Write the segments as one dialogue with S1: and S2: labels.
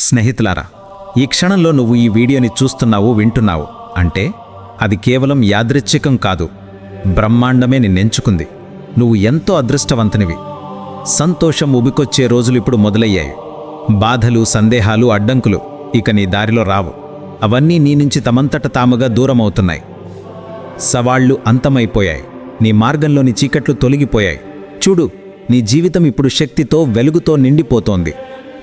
S1: స్నేహితులారా ఈ క్షణంలో నువ్వు ఈ వీడియోని చూస్తున్నావు వింటున్నావు అంటే అది కేవలం యాదృచ్ఛికం కాదు బ్రహ్మాండమే నిన్నెంచుకుంది. నువ్వు ఎంతో అదృష్టవంతునివి. సంతోషం ఉబికొచ్చే రోజులు ఇప్పుడు మొదలయ్యాయి. బాధలు సందేహాలు అడ్డంకులు ఇక నీ దారిలో రావు. అవన్నీ నీ నుంచి తమంతట తాముగా దూరమవుతున్నాయి. సవాళ్ళు అంతమైపోయాయి. నీ మార్గంలోని చీకట్లు తొలగిపోయాయి. చూడు నీ జీవితం ఇప్పుడు శక్తితో వెలుగుతో నిండిపోతోంది.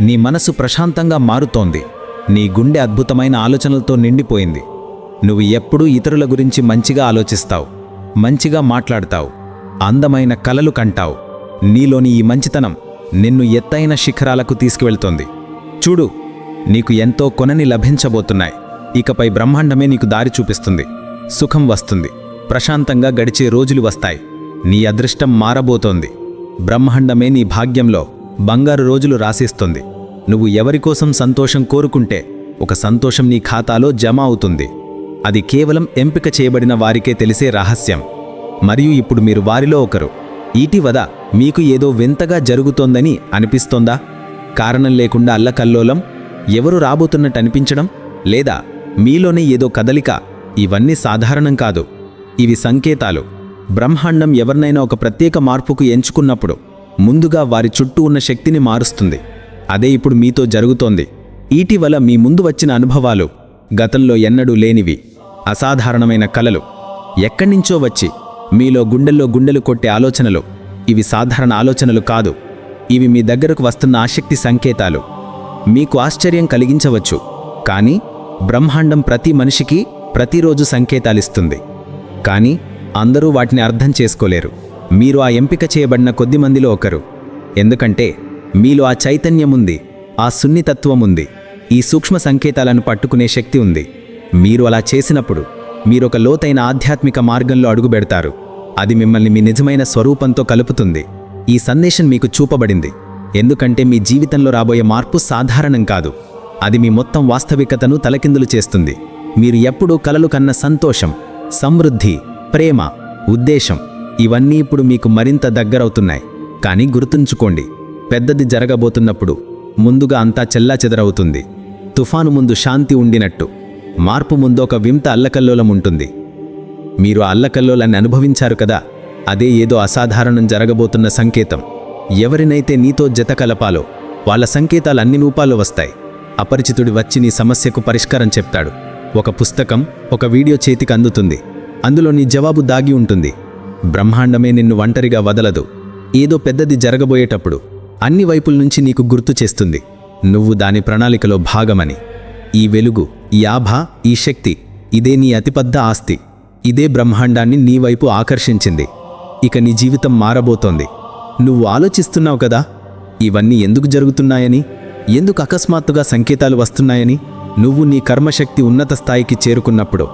S1: నీ మనసు ప్రశాంతంగా మారుతోంది. నీ గుండె అద్భుతమైన ఆలోచనలతో నిండిపోయింది. నువ్వు ఎప్పుడూ ఇతరుల గురించి మంచిగా ఆలోచిస్తావు. మంచిగా మాట్లాడతావు. అందమైన కలలు కంటావు. నీలోని ఈ మంచితనం నిన్ను ఎత్తైన శిఖరాలకు తీసుకువెళ్తోంది. చూడు నీకు ఎంతో కొనని లభించబోతున్నాయి. ఇకపై బ్రహ్మాండమే నీకు దారి చూపిస్తుంది. సుఖం వస్తుంది. ప్రశాంతంగా గడిచే రోజులు వస్తాయి. నీ అదృష్టం మారబోతోంది. బ్రహ్మాండమే నీ భాగ్యంలో. బంగారు రోజులు రాసిస్తుంది. నువ్వు ఎవరికోసం సంతోషం కోరుకుంటే ఒక సంతోషం నీ ఖాతాలో జమ అవుతుంది. అది కేవలం ఎంపిక చేయబడిన వారికే తెలిసే రహస్యం. మరియు ఇప్పుడు మీరు వారిలో ఒకరు. ఈటివద మీకు ఏదో వింతగా జరుగుతోందని అనిపిస్తోందా? కారణం లేకుండా అల్లకల్లోలం? ఎవరు రాబోతున్నట్టు అనిపించడం? లేదా మీలోనే ఏదో కదలిక? ఇవన్నీ సాధారణం కాదు. ఇవి సంకేతాలు. బ్రహ్మాండం ఎవరినైనా ఒక ప్రత్యేక మార్పుకు ఎంచుకున్నప్పుడు ముందుగా వారి చుట్టూ ఉన్న శక్తిని మారుస్తుంది. అదే ఇప్పుడు మీతో జరుగుతోంది. ఇటీవల మీ ముందు వచ్చిన అనుభవాలు గతంలో ఎన్నడూ లేనివి. అసాధారణమైన కలలు. ఎక్కడినుంచో వచ్చి మీలో గుండెల్లో గుండెలు కొట్టే ఆలోచనలు. ఇవి సాధారణ ఆలోచనలు కాదు. ఇవి మీ దగ్గరకు వస్తున్న ఆసక్తి సంకేతాలు. మీకు ఆశ్చర్యం కలిగించవచ్చు. కానీ బ్రహ్మాండం ప్రతి మనిషికి ప్రతిరోజు సంకేతాలిస్తుంది. కానీ అందరూ వాటిని అర్థం చేసుకోలేరు. మీరు ఆ ఎంపిక చేయబడిన కొద్ది మందిలో ఒకరు. ఎందుకంటే మీలో ఆ చైతన్యం ఉంది ఆ సున్నితత్వం ఉంది ఈ సూక్ష్మ సంకేతాలను పట్టుకునే శక్తి ఉంది. మీరు అలా చేసినప్పుడు మీరొక లోతైన ఆధ్యాత్మిక మార్గంలో అడుగుపెడతారు అది మిమ్మల్ని మీ నిజమైన స్వరూపంతో కలుపుతుంది. ఈ సందేశం మీకు చూపబడింది. ఎందుకంటే మీ జీవితంలో రాబోయే మార్పు సాధారణం కాదు. అది మీ మొత్తం వాస్తవికతను తలకిందులు చేస్తుంది. మీరు ఎప్పుడూ కలలు కన్న సంతోషం సమృద్ధి ప్రేమ ఉద్దేశం ఇవన్నీ ఇప్పుడు మీకు మరింత దగ్గరవుతున్నాయి. కానీ గుర్తుంచుకోండి పెద్దది జరగబోతున్నప్పుడు ముందుగా అంతా చెల్లాచెదరవుతుంది తుఫాను ముందు శాంతి ఉండినట్టు మార్పు ముందు ఒక వింత అల్లకల్లోలం ఉంటుంది. మీరు అల్లకల్లోలాన్ని అనుభవించారు కదా అదే ఏదో అసాధారణం జరగబోతున్న సంకేతం. ఎవరినైతే నీతో జత కలపాలో వాళ్ళ సంకేతాలు అన్ని రూపాల్లో వస్తాయి. అపరిచితుడి వచ్చి నీ సమస్యకు పరిష్కారం చెప్తాడు. ఒక పుస్తకం ఒక వీడియో చేతికి అందుతుంది. అందులో నీ జవాబు దాగి ఉంటుంది. బ్రహ్మాండమే నిన్ను ఒంటరిగా వదలదు. ఏదో పెద్దది జరగబోయేటప్పుడు అన్ని వైపుల నుంచి నీకు గుర్తు చేస్తుంది. నువ్వు దాని ప్రణాళికలో భాగమని. ఈ వెలుగు ఈ ఆభ ఈ శక్తి ఇదే నీ అతిపెద్ద ఆస్తి. ఇదే బ్రహ్మాండాన్ని నీ వైపు ఆకర్షించింది. ఇక నీ జీవితం మారబోతోంది. నువ్వు ఆలోచిస్తున్నావు కదా? ఇవన్నీ ఎందుకు జరుగుతున్నాయని? ఎందుకు అకస్మాత్తుగా సంకేతాలు వస్తున్నాయని? నువ్వు నీ కర్మశక్తి ఉన్నత స్థాయికి చేరుకున్నప్పుడు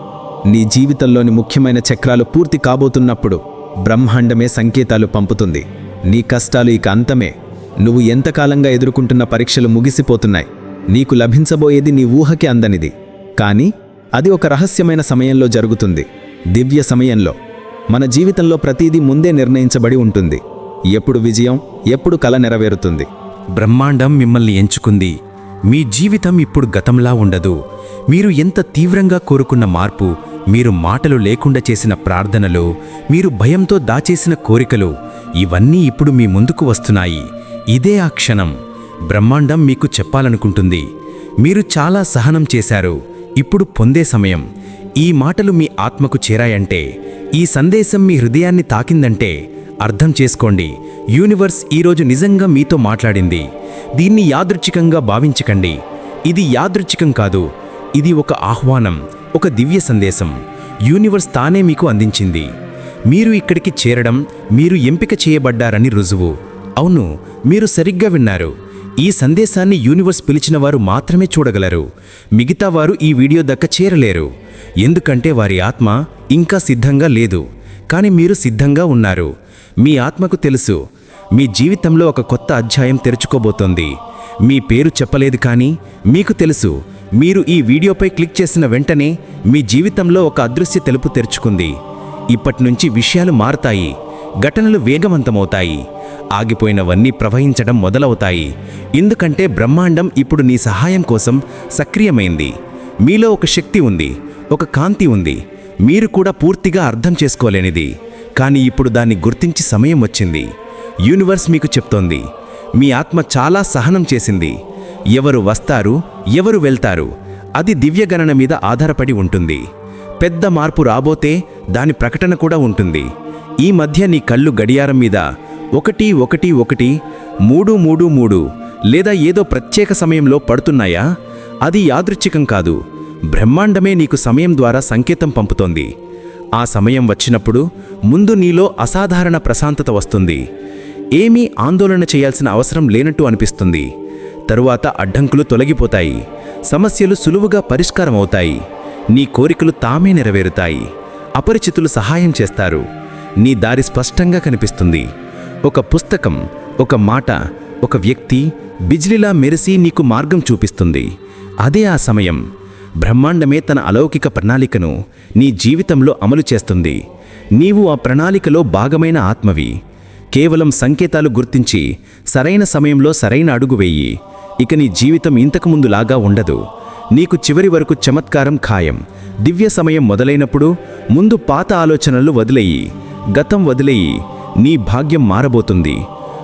S1: నీ జీవితంలోని ముఖ్యమైన చక్రాలు పూర్తి కాబోతున్నప్పుడు బ్రహ్మాండమే సంకేతాలు పంపుతుంది. నీ కష్టాలు ఇక అంతమే. నువ్వు ఎంతకాలంగా ఎదుర్కొంటున్న పరీక్షలు ముగిసిపోతున్నాయి. నీకు లభించబోయేది నీ ఊహకి అందనిది. కానీ అది ఒక రహస్యమైన సమయంలో జరుగుతుంది. దివ్య సమయంలో. మన జీవితంలో ప్రతిదీ ముందే నిర్ణయించబడి ఉంటుంది. ఎప్పుడు విజయం ఎప్పుడు కల నెరవేరుతుంది.
S2: బ్రహ్మాండం మిమ్మల్ని ఎంచుకుంది. మీ జీవితం ఇప్పుడు గతంలా ఉండదు. మీరు ఎంత తీవ్రంగా కోరుకున్న మార్పు మీరు మాటలు లేకుండా చేసిన ప్రార్థనలు మీరు భయంతో దాచేసిన కోరికలు ఇవన్నీ ఇప్పుడు మీ ముందుకు వస్తున్నాయి. ఇదే ఆ క్షణం. బ్రహ్మాండం మీకు చెప్పాలనుకుంటుంది. మీరు చాలా సహనం చేశారు. ఇప్పుడు పొందే సమయం. ఈ మాటలు మీ ఆత్మకు చేరాయంటే ఈ సందేశం మీ హృదయాన్ని తాకిందంటే అర్థం చేసుకోండి. యూనివర్స్ ఈరోజు నిజంగా మీతో మాట్లాడింది. దీన్ని యాదృచ్ఛికంగా భావించకండి. ఇది యాదృచ్ఛికం కాదు. ఇది ఒక ఆహ్వానం ఒక దివ్య సందేశం. యూనివర్స్ తానే మీకు అందించింది. మీరు ఇక్కడికి చేరడం మీరు ఎంపిక చేయబడ్డారని రుజువు. అవును మీరు సరిగ్గా విన్నారు. ఈ సందేశాన్ని యూనివర్స్ పిలిచిన వారు మాత్రమే చూడగలరు. మిగతా వారు ఈ వీడియో దక్క చేరలేరు. ఎందుకంటే వారి ఆత్మ ఇంకా సిద్ధంగా లేదు. కానీ మీరు సిద్ధంగా ఉన్నారు. మీ ఆత్మకు తెలుసు మీ జీవితంలో ఒక కొత్త అధ్యాయం తెరుచుకోబోతోంది. మీ పేరు చెప్పలేదు కానీ మీకు తెలుసు మీరు ఈ వీడియోపై క్లిక్ చేసిన వెంటనే మీ జీవితంలో ఒక అదృశ్య తెలుపు తెరుచుకుంది. ఇప్పటినుంచి విషయాలు మారతాయి ఘటనలు వేగవంతమవుతాయి ఆగిపోయినవన్నీ ప్రవహించడం మొదలవుతాయి. ఎందుకంటే బ్రహ్మాండం ఇప్పుడు నీ సహాయం కోసం సక్రియమైంది. మీలో ఒక శక్తి ఉంది ఒక కాంతి ఉంది మీరు కూడా పూర్తిగా అర్థం చేసుకోలేనిది. కానీ ఇప్పుడు దాన్ని గుర్తించి సమయం వచ్చింది. యూనివర్స్ మీకు చెప్తోంది. మీ ఆత్మ చాలా సహనం చేసింది. ఎవరు వస్తారు ఎవరు వెళ్తారు అది దివ్యగణన మీద ఆధారపడి ఉంటుంది. పెద్ద మార్పు రాబోతే దాని ప్రకటన కూడా ఉంటుంది. ఈ మధ్య నీ కళ్ళు గడియారం మీద ఒకటి ఒకటి ఒకటి మూడు మూడు మూడు లేదా ఏదో ప్రత్యేక సమయంలో పడుతున్నాయా? అది యాదృచ్ఛికం కాదు. బ్రహ్మాండమే నీకు సమయం ద్వారా సంకేతం పంపుతోంది. ఆ సమయం వచ్చినప్పుడు ముందు నీలో అసాధారణ ప్రశాంతత వస్తుంది. ఏమీ ఆందోళన చేయాల్సిన అవసరం లేనట్టు అనిపిస్తుంది. తరువాత అడ్డంకులు తొలగిపోతాయి. సమస్యలు సులువుగా పరిష్కారమవుతాయి. నీ కోరికలు తామే నెరవేరుతాయి. అపరిచితులు సహాయం చేస్తారు. నీ దారి స్పష్టంగా కనిపిస్తుంది. ఒక పుస్తకం ఒక మాట ఒక వ్యక్తి బిజ్లిలా మెరిసి నీకు మార్గం చూపిస్తుంది. అదే ఆ సమయం. బ్రహ్మాండమే తన అలౌకిక ప్రణాళికను నీ జీవితంలో అమలు చేస్తుంది. నీవు ఆ ప్రణాళికలో భాగమైన ఆత్మవి. కేవలం సంకేతాలు గుర్తించి సరైన సమయంలో సరైన అడుగు వేయి. ఇక నీ జీవితం ఇంతకుముందులాగా ఉండదు. నీకు చివరి వరకు చమత్కారం ఖాయం. దివ్య సమయం మొదలైనప్పుడు ముందు పాత ఆలోచనలు వదిలేయి. గతం వదిలేయి. నీ భాగ్యం మారబోతుంది.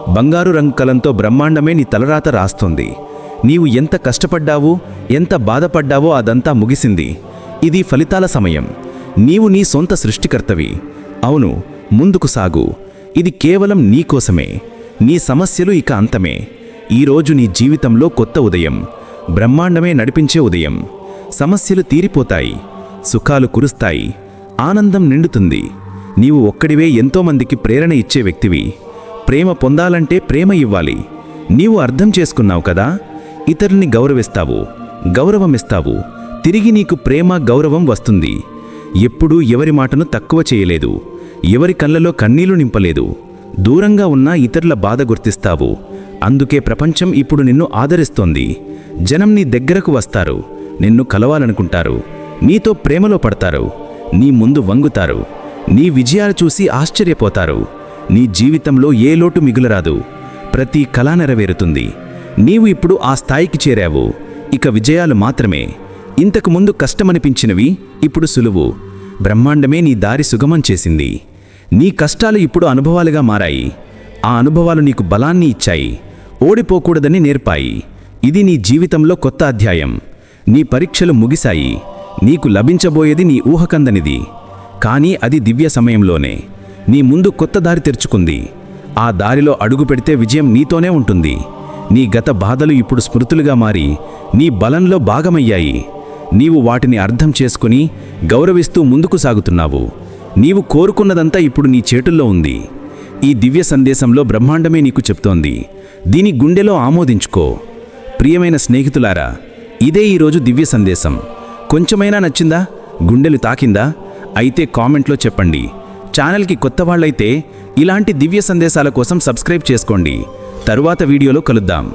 S2: బంగారు రంగు కలంతో బ్రహ్మాండమే నీ తలరాత రాస్తుంది. నీవు ఎంత కష్టపడ్డావో ఎంత బాధపడ్డావో అదంతా ముగిసింది. ఇది ఫలితాల సమయం. నీవు నీ సొంత సృష్టికర్తవి. అవును ముందుకు సాగు. ఇది కేవలం నీకోసమే నీ సమస్యలు ఇక అంతమే. ఈరోజు నీ జీవితంలో కొత్త ఉదయం. బ్రహ్మాండమే నడిపించే ఉదయం. సమస్యలు తీరిపోతాయి. సుఖాలు కురుస్తాయి. ఆనందం నిండుతుంది. నీవు ఒక్కడివే ఎంతోమందికి ప్రేరణ ఇచ్చే వ్యక్తివి. ప్రేమ పొందాలంటే ప్రేమ ఇవ్వాలి. నీవు అర్థం చేసుకున్నావు కదా? ఇతరుల్ని గౌరవిస్తావు గౌరవమిస్తావు. తిరిగి నీకు ప్రేమ గౌరవం వస్తుంది. ఎప్పుడూ ఎవరి మాటను తక్కువ చేయలేదు. ఎవరి కళ్ళలో కన్నీళ్ళు నింపలేదు. దూరంగా ఉన్న ఇతరుల బాధ గుర్తిస్తావు. అందుకే ప్రపంచం ఇప్పుడు నిన్ను ఆదరిస్తోంది. జనం నీ దగ్గరకు వస్తారు. నిన్ను కలవాలనుకుంటారు. నీతో ప్రేమలో పడతారు. నీ ముందు వంగుతారు. నీ విజయాలు చూసి ఆశ్చర్యపోతారు. నీ జీవితంలో ఏ లోటు మిగులరాదు. ప్రతి కళ నెరవేరుతుంది. నీవు ఇప్పుడు ఆ స్థాయికి చేరావు. ఇక విజయాలు మాత్రమే. ఇంతకు ముందు కష్టమనిపించినవి ఇప్పుడు సులువు. బ్రహ్మాండమే నీ దారి సుగమం చేసింది. నీ కష్టాలు ఇప్పుడు అనుభవాలుగా మారాయి. ఆ అనుభవాలు నీకు బలాన్ని ఇచ్చాయి. ఓడిపోకూడదని నేర్పాయి. ఇది నీ జీవితంలో కొత్త అధ్యాయం. నీ పరీక్షలు ముగిశాయి. నీకు లభించబోయేది నీ ఊహకందనిది. కానీ అది దివ్య సమయంలోనే. నీ ముందు కొత్త దారి తెరుచుకుంది. ఆ దారిలో అడుగు పెడితే విజయం నీతోనే ఉంటుంది. నీ గత బాధలు ఇప్పుడు స్మృతులుగా మారి నీ బలంలో భాగమయ్యాయి. నీవు వాటిని అర్థం చేసుకుని గౌరవిస్తూ ముందుకు సాగుతున్నావు. నీవు కోరుకున్నదంతా ఇప్పుడు నీ చేతుల్లో ఉంది. ఈ దివ్య సందేశంలో బ్రహ్మాండమే నీకు చెప్తోంది. దీని గుండెలో ఆమోదించుకో. ప్రియమైన స్నేహితులారా ఇదే ఈరోజు దివ్య సందేశం. కొంచెమైనా నచ్చిందా? గుండెలు తాకిందా? అయితే కామెంట్లో చెప్పండి. ఛానల్కి కొత్త వాళ్ళైతే ఇలాంటి దివ్య సందేశాల కోసం సబ్స్క్రైబ్ చేసుకోండి. తరువాత వీడియోలో కలుద్దాం.